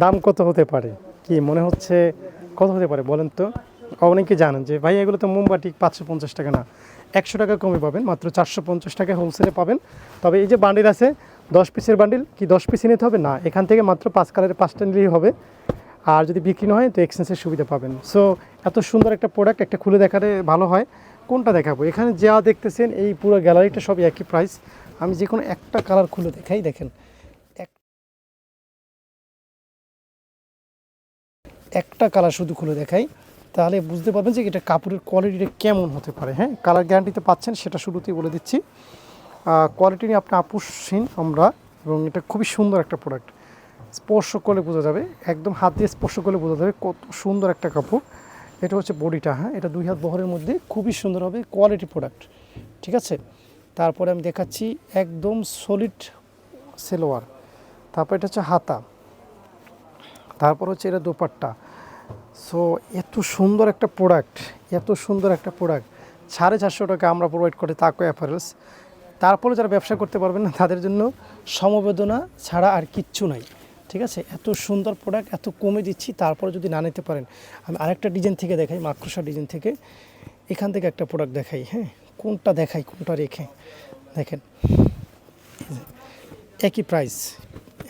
দাম কত হতে পারে? কি মনে হচ্ছে কত হতে পারে বলেন তো? অনেকে জানেন যে, ভাই, এগুলো তো মোমবাটি পাঁচশো পঞ্চাশ টাকা না। একশো টাকা কমে পাবেন, মাত্র চারশো পঞ্চাশ টাকা হোলসেলে পাবেন। তবে এই যে বান্ডিল আছে, দশ পিসের বান্ডিল কি দশ পিসই নিতে হবে? না, এখান থেকে মাত্র পাঁচ কালারের পাঁচটা নিলেই হবে। আর যদি বিক্রি না হয়, তো এক্সচেঞ্জের সুবিধা পাবেন। সো এত সুন্দর একটা প্রোডাক্ট একটা খুলে দেখালে ভালো হয়। কোনটা দেখাবো? এখানে যা দেখতেছেন, এই পুরো গ্যালারিটা সব একই প্রাইস আমি যে কোনো একটা কালার খুলে দেখাই, দেখেন। একটা কালার শুধু খুলে দেখাই, তাহলে বুঝতে পারবেন যে এটা কাপড়ের কোয়ালিটিটা কেমন হতে পারে হ্যাঁ? কালার গ্যারান্টিতে পাচ্ছেন, সেটা শুরুতেই বলে দিচ্ছি। কোয়ালিটি নিয়ে আপনি আপুসহীন আমরা, এবং এটা খুবই সুন্দর একটা প্রোডাক্ট স্পর্শ করলে বোঝা যাবে, একদম হাত দিয়ে স্পর্শ করলে বোঝা যাবে কত সুন্দর একটা কাপড়। এটা হচ্ছে বডিটা হ্যাঁ? এটা দুই হাত বহরের মধ্যে খুবই সুন্দর হবে কোয়ালিটি প্রোডাক্ট ঠিক আছে? তারপরে আমি দেখাচ্ছি একদম সলিড সেলোয়ার তারপর এটা হচ্ছে হাতা। তারপর হচ্ছে এটা দোপাট্টা। সো এত সুন্দর একটা প্রোডাক্ট এত সুন্দর একটা প্রোডাক্ট সাড়ে চারশো টাকা আমরা প্রোভাইড করি তাকো অ্যাপারেলস তারপরে যারা ব্যবসা করতে পারবেন না, তাদের জন্য সমবেদনা ছাড়া আর কিচ্ছু নাই। ঠিক আছে? এত সুন্দর প্রোডাক্ট এত কমে দিচ্ছি, তারপরে যদি না নিতে পারেন, আমি আরেকটা ডিজাইন থেকে দেখাই, মাকড়সা ডিজাইন থেকে। এখান থেকে একটা প্রোডাক্ট দেখাই হ্যাঁ? কোনটা দেখাই, কোনটা রেখে? দেখেন। একই প্রাইস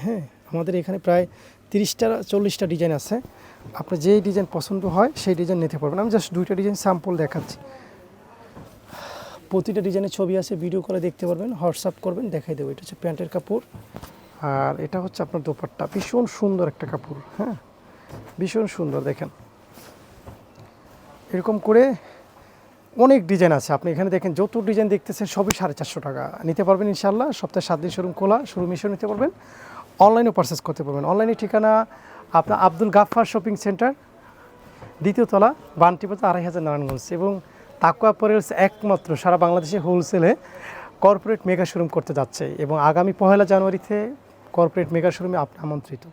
হ্যাঁ? আমাদের এখানে প্রায় তিরিশটা, চল্লিশটা ডিজাইন আছে। আপনার যেই ডিজাইন পছন্দ হয়, সেই ডিজাইন নিতে পারবেন। আমি জাস্ট দুইটা ডিজাইন স্যাম্পল দেখাচ্ছি। প্রতিটা ডিজাইনের ছবি আছে ভিডিও করে দেখতে পারবেন হোয়াটসঅ্যাপ করবেন, দেখাই দেবো। এটা হচ্ছে প্যান্টের কাপড়। আর এটা হচ্ছে আপনার দোপাট্টা। ভীষণ সুন্দর একটা কাপড় হ্যাঁ? ভীষণ সুন্দর, দেখেন। এরকম করে অনেক ডিজাইন আছে। আপনি এখানে দেখেন, যত ডিজাইন দেখতেছেন, সবই সাড়ে চারশো টাকা। নিতে পারবেন ইনশাল্লাহ সপ্তাহে সাত দিন শোরুম খোলা শোরুম এসেও নিতে পারবেন। অনলাইনেও পারচেস করতে পারবেন। অনলাইনে ঠিকানা আপনার আব্দুল গাফার শপিং সেন্টার দ্বিতীয় তলা বান্টিপাতা আড়াই হাজার নারায়ণগঞ্জ এবং তাকুয়া পরেলস একমাত্র সারা বাংলাদেশে হোলসেলে কর্পোরেট মেগা শোরুম করতে যাচ্ছে এবং আগামী পহেলা জানুয়ারিতে কর্পোরেট মেগা শোরুমে আপনি আমন্ত্রিত।